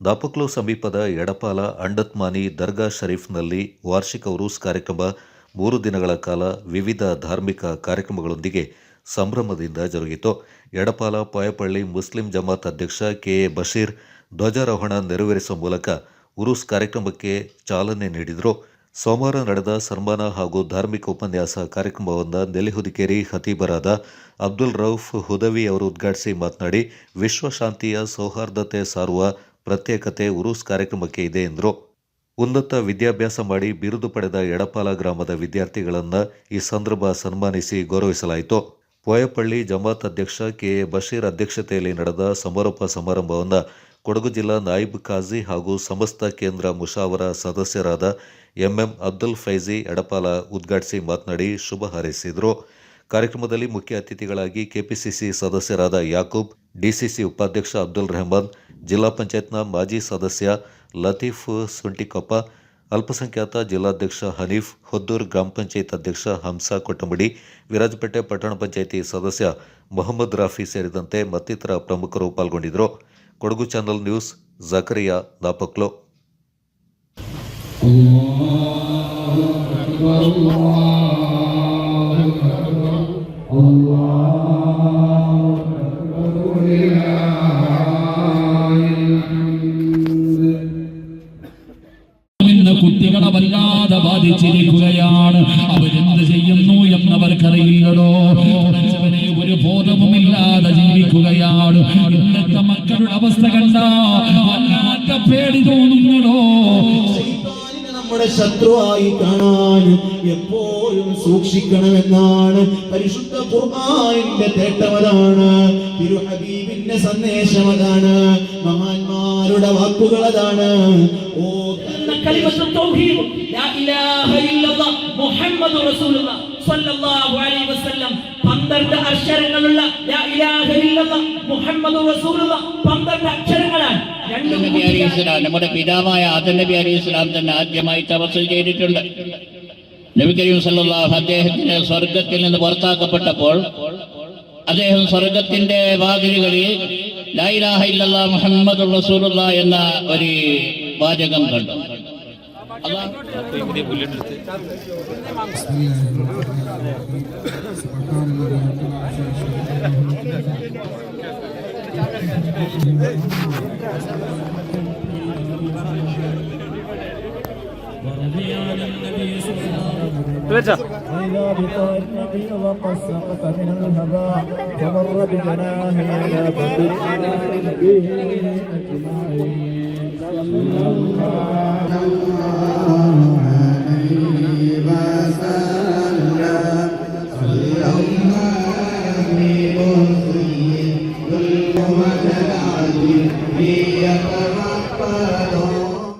ದಾಪಕ್ಲು ಸಮೀಪದ ಎಡಪಾಲ ಅಂಡತ್ಮಾನಿ ದರ್ಗಾ ಶರೀಫ್ನಲ್ಲಿ ವಾರ್ಷಿಕ ಉರೂಸ್ ಕಾರ್ಯಕ್ರಮ, ಮೂರು ದಿನಗಳ ಕಾಲ ವಿವಿಧ ಧಾರ್ಮಿಕ ಕಾರ್ಯಕ್ರಮಗಳೊಂದಿಗೆ ಸಂಭ್ರಮದಿಂದ ಜರುಗಿತು. ಎಡಪಾಲ ಪಾಯಪಳ್ಳಿ ಮುಸ್ಲಿಂ ಜಮಾತ್ ಅಧ್ಯಕ್ಷ ಕೆ ಎ ಬಶೀರ್ ಧ್ವಜಾರೋಹಣ ನೆರವೇರಿಸುವ ಮೂಲಕ ಉರೂಸ್ ಕಾರ್ಯಕ್ರಮಕ್ಕೆ ಚಾಲನೆ ನೀಡಿದರು. ಸೋಮವಾರ ನಡೆದ ಸನ್ಮಾನ ಹಾಗೂ ಧಾರ್ಮಿಕ ಉಪನ್ಯಾಸ ಕಾರ್ಯಕ್ರಮವನ್ನು ನೆಲಿಹುದಿಕೇರಿ ಹತೀಬರಾದ ಅಬ್ದುಲ್ ರೌಫ್ ಹುದವಿ ಅವರು ಉದ್ಘಾಟಿಸಿ ಮಾತನಾಡಿ ವಿಶ್ವಶಾಂತಿಯ ಸೌಹಾರ್ದತೆ ಸಾರುವ ಪ್ರತ್ಯೇಕತೆ ಉರೂಸ್ ಕಾರ್ಯಕ್ರಮಕ್ಕೆ ಇದೆ ಎಂದರು. ಉನ್ನತ ವಿದ್ಯಾಭ್ಯಾಸ ಮಾಡಿ ಬಿರುದು ಪಡೆದ ಎಡಪಾಲ ಗ್ರಾಮದ ವಿದ್ಯಾರ್ಥಿಗಳನ್ನು ಈ ಸಂದರ್ಭ ಸನ್ಮಾನಿಸಿ ಗೌರವಿಸಲಾಯಿತು. ಪೋಯಪಳ್ಳಿ ಜಮಾತ್ ಅಧ್ಯಕ್ಷ ಕೆ. ಎ. ಬಶೀರ್ ಅಧ್ಯಕ್ಷತೆಯಲ್ಲಿ ನಡೆದ ಸಮಾರೋಪ ಸಮಾರಂಭವನ್ನು ಕೊಡಗು ಜಿಲ್ಲಾ ನಾಯಿಬ್ ಖಾಜಿ ಹಾಗೂ ಸಮಸ್ತ ಕೇಂದ್ರ ಮುಷಾವರ ಸದಸ್ಯರಾದ ಎಂಎಂ ಅಬ್ದುಲ್ ಫೈಜಿ ಎಡಪಾಲ ಉದ್ಘಾಟಿಸಿ ಮಾತನಾಡಿ ಶುಭ ಹಾರೈಸಿದರು. ಕಾರ್ಯಕ್ರಮದಲ್ಲಿ ಮುಖ್ಯ ಅತಿಥಿಗಳಾಗಿ ಕೆಪಿಸಿಸಿ ಸದಸ್ಯರಾದ ಯಾಕೂಬ್, ಡಿಸಿಸಿ ಉಪಾಧ್ಯಕ್ಷ ಅಬ್ದುಲ್ ರೆಹಮಾನ್, ಜಿಲ್ಲಾ ಪಂಚಾಯತ್ನ ಮಾಜಿ ಸದಸ್ಯ ಲತೀಫ್ ಸುಂಟಿಕೊಪ್ಪ, ಅಲ್ಪಸಂಖ್ಯಾತ ಜಿಲ್ಲಾಧ್ಯಕ್ಷ ಹನೀಫ್, ಹೊದ್ದೂರ್ ಗ್ರಾಮ ಪಂಚಾಯತ್ ಅಧ್ಯಕ್ಷ ಹಂಸಾ ಕೊಟ್ಟಂಬಡಿ, ವಿರಾಜಪೇಟೆ ಪಟ್ಟಣ ಪಂಚಾಯಿತಿ ಸದಸ್ಯ ಮೊಹಮ್ಮದ್ ರಾಫಿ ಸೇರಿದಂತೆ ಮತ್ತಿತರ ಪ್ರಮುಖರು ಪಾಲ್ಗೊಂಡಿದ್ದರು. ಕೊಡಗು ಚಾನಲ್ ನ್ಯೂಸ್, ಜಕರಿಯಾ ದಾಪಕ್ಲೋ ഇന്ന് കുട്ടികളെ വല്ലാതെ ബാധിച്ചിരിക്കുകയാണ്. അവരെന്ത് ചെയ്യുന്നു എന്നവർക്കറിയില്ലടോ. ഒരു ബോധവുമില്ലാതെ ജീവിക്കുകയാണ്. ഇന്നത്തെ മക്കളുടെ അവസ്ഥ കണ്ട വല്ലാത്ത പേടി തോന്നുന്നടോ. നമ്മുടെ ശത്രുവായി കാണാൻ എപ്പോഴും സൂക്ഷിക്കണമെന്നാണ് പരിശുദ്ധ കുർബാനിന്റെ തേട്ടമതാണ് തിരു ഹബീബിന്റെ സന്ദേശം അതാണ്. മഹാന്മാരുടെ വാക്കുകൾ അതാണ്. ഓ كلمة التوحيد لا إله إلا الله محمد رسول الله صلى الله عليه وسلم പന്ത്രണ്ട് അക്ഷരങ്ങളുള്ള ലാ ഇലാഹ ഇല്ലല്ലാഹ് മുഹമ്മദ് റസൂലുള്ളാഹ് പന്ത്രണ്ട് അക്ഷരങ്ങളാണ് രണ്ട് ആദം നബി അലി ഇസ്ലാം നമ്മുടെ പിതാവായ ആദം നബി അലി ഇസ്ലാം തന്നെ ആദ്യമായി തപസ് ചെയ്തിട്ടുണ്ട് നബി കരീം സല്ലല്ലാഹു അദ്ദേഹത്തിന് സ്വർഗത്തിൽ നിന്ന് പുറത്താക്കപ്പെട്ടപ്പോൾ അദ്ദേഹം സ്വർഗത്തിന്റെ വാതിലുകളിൽ ലാ ഇലാഹ ഇല്ലല്ലാ മുഹമ്മദ് റസൂലുള്ള എന്ന ഒരു വാചകം കണ്ടു അള്ളാഹ് إذا بطار النبي وقد سقط من الهباء فمر بجناحه على بدر به أجمعين صلى الله عليه وسلم